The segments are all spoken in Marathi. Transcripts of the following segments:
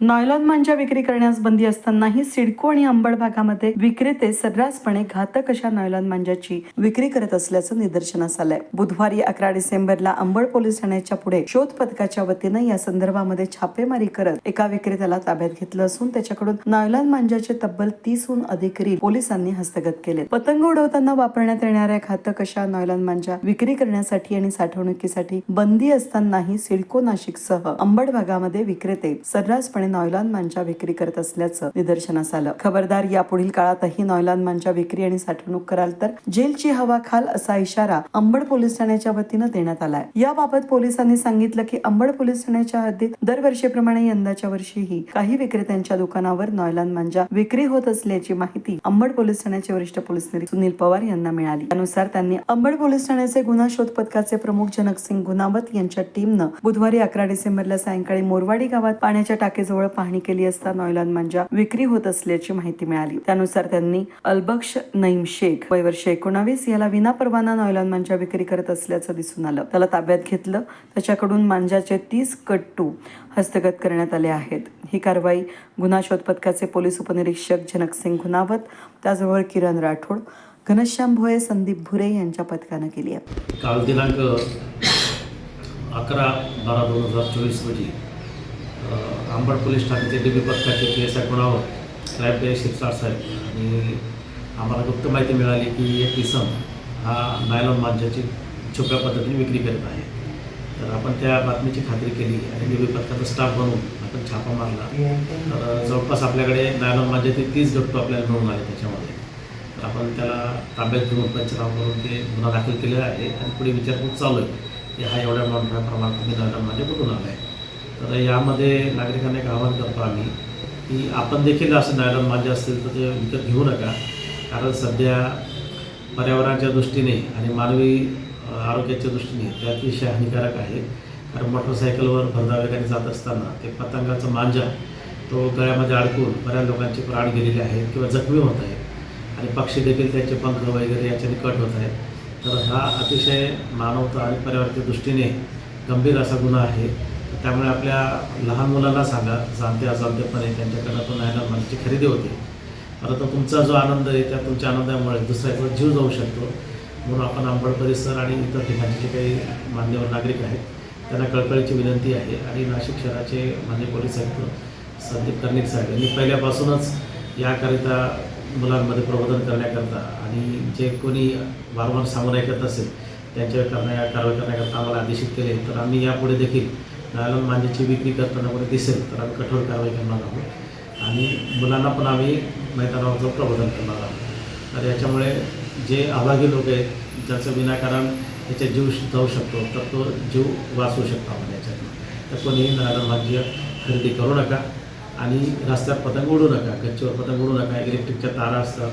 नॉयलॉन मांजा विक्री करण्यास बंदी असतानाही सिडको आणि अंबड भागामध्ये विक्रेते सर्रासपणे घातक अशा नॉयलॉन मांजाची विक्री करत असल्याचं निदर्शनास आलंय. बुधवारी अकरा डिसेंबरला अंबड पोलीस ठाण्याच्या पुढे शोध पथकाच्या वतीनं या संदर्भामध्ये छापेमारी करत एका विक्रेत्याला ताब्यात घेतलं असून त्याच्याकडून नॉयलॉन मांजाचे तब्बल तीसहून अधिक रील पोलिसांनी हस्तगत केले पतंग उडवताना वापरण्यात येणाऱ्या घातक अशा नॉयलॉन मांजा विक्री करण्यासाठी आणि साठवणुकीसाठी बंदी असतानाही सिडको नाशिकसह अंबड भागामध्ये विक्रेते सर्रासपणे नॉयलॉन मांच्या विक्री करत असल्याचं निदर्शनास आलं. खबरदार यापुढील काळातही नॉयलॉन मांच्या विक्री आणि साठवणूक कराल तर जेलची हवा खाल असा इशारा अंबड पोलीस ठाण्याच्या वतीनं देण्यात आलाय. याबाबत पोलिसांनी सांगितलं की अंबड पोलीस ठाण्याच्या हद्दीत दरवर्षीप्रमाणे यंदाच्या वर्षीही काही विक्रेत्यांच्या दुकानावर नॉयलॉन मांजा विक्री होत असल्याची माहिती अंबड पोलीस ठाण्याचे वरिष्ठ पोलीस निरीक्षक सुनील पवार यांना मिळाली. त्यानुसार त्यांनी अंबड पोलीस ठाण्याचे गुन्हा शोध पथकाचे प्रमुख जनक सिंग गुनावत यांच्या टीमनं बुधवारी अकरा डिसेंबरला सायंकाळी मोरवाडी गावात पाण्याच्या टाकेजवळ पाहणी केली असता नॉयलॉन मांजा विक्री होत असल्याची माहिती मिळाली. त्यानुसार त्यांनी अलबक्ष नईम शेख वय वर्ष एकोणावीस याला विनापरवाना नॉयलॉन मांजा विक्री करत असल्याचं दिसून आलं. त्याला ताब्यात घेतलं. त्याच्याकडून मांजाचे तीस कट्टू हस्तगत करण्यात आले आहेत. ही कारवाई गुन्हा शोध पथकाचे पोलीस उपनिरीक्षक जनक सिंग गुनावत त्याचबरोबर किरण राठोड घनश्याम भोये संदीप भुरे यांच्या पथकानं केली आहे. काल दिनांक अकरा बारा दोन हजार चोवीस रोजी आंबड पोलीस ठाण्याचे डी बी पथकाचे पी एस आय कुणावर? Crime P Shirsat saheb. आणि आम्हाला गुप्त माहिती मिळाली की एक इसम हा नायलॉन मांजाची छुप्या पद्धतीने विक्री करत आहे. तर आपण त्या बातमीची खात्री केली आणि डी बी पथकाचा स्टाफ बनवून आपण छापा मारला. तर जवळपास आपल्याकडे नायलॉन मांजाचे तीस गट्टू आपल्याला मिळून आले त्याच्यामध्ये. तर आपण त्याला ताब्यात घेऊन पंचनामा करून ते गुन्हा दाखल केलेला आहे आणि पुढे विचारपूस चालू आहे. की हा एवढ्या मोठ्या प्रमाणात तुम्ही नायलॉनमध्ये कुठून आला आहे तर यामध्ये नागरिकांना एक आवाहन करतो आम्ही की आपण देखील असं नायलॉन माझे असतील तर ते विकत घेऊ नका. कारण सध्या पर्यावरणाच्या दृष्टीने आणि मानवी आरोग्याच्या दृष्टीने ते अतिशय हानिकारक आहे. कारण मोटरसायकलवर भरधाव वेगाने जात असताना ते पतंगाचा मांजा तो गळ्यामध्ये अडकून बऱ्याच लोकांचे प्राण गेलेले आहेत किंवा जखमी होत आहेत. आणि पक्षी देखील त्यांचे पंख वगैरे याच्याने कट होत आहेत. तर हा अतिशय मानवता आणि पर्यावरणाच्या दृष्टीने गंभीर असा गुन्हा आहे. त्यामुळे आपल्या लहान मुलांना सांगा जाणते अजाणतेपणे त्यांच्याकडनं तो नायलॉन मनाची खरेदी होते. परंतु तुमचा जो आनंद आहे त्या तुमच्या आनंदामुळे दुसऱ्याकडे जीव जाऊ शकतो. म्हणून आपण आंबड परिसर आणि इतर ठिकाणचे जे काही मान्यवर नागरिक आहेत त्यांना कळकळीची विनंती आहे. आणि नाशिक शहराचे मान्य पोलीस आयुक्त संदीप कर्णिक साहेब यांनी पहिल्यापासूनच याकरिता मुलांमध्ये प्रबोधन करण्याकरता आणि जे कोणी वारंवार सांगून ऐकत असेल त्यांच्यावर करण्या कारवाई करण्याकरता आम्हाला आदेशित केले तर आम्ही यापुढे देखील नायलॉन मांजेची विक्री करताना कोणी दिसेल तर आम्ही कठोर कारवाई करणार आहोत. आणि मुलांना पण आम्ही मैदानावरचं प्रबोधन करणार आहोत. तर याच्यामुळे जे अभागी लोक आहेत ज्याचं विनाकारण त्याचा जीव जाऊ शकतो तर तो जीव वाचवू शकतो आपण याच्यातनं. तर कोणीही नायलॉन मांजी खरेदी करू नका आणि रस्त्यात पतंग उडू नका गच्चीवर पतंग उडू नका इलेक्ट्रिकच्या तारा असतात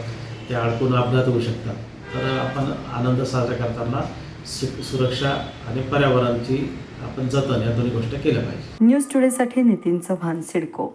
त्या अडकून अपघात होऊ शकतात. तर आपण आनंद साजरा करताना सुरक्षा आणि पर्यावरणाची आपण जतन या दोन्ही गोष्टी केल्या पाहिजे. न्यूज टुडेसाठी नितीन चव्हाण सिडको.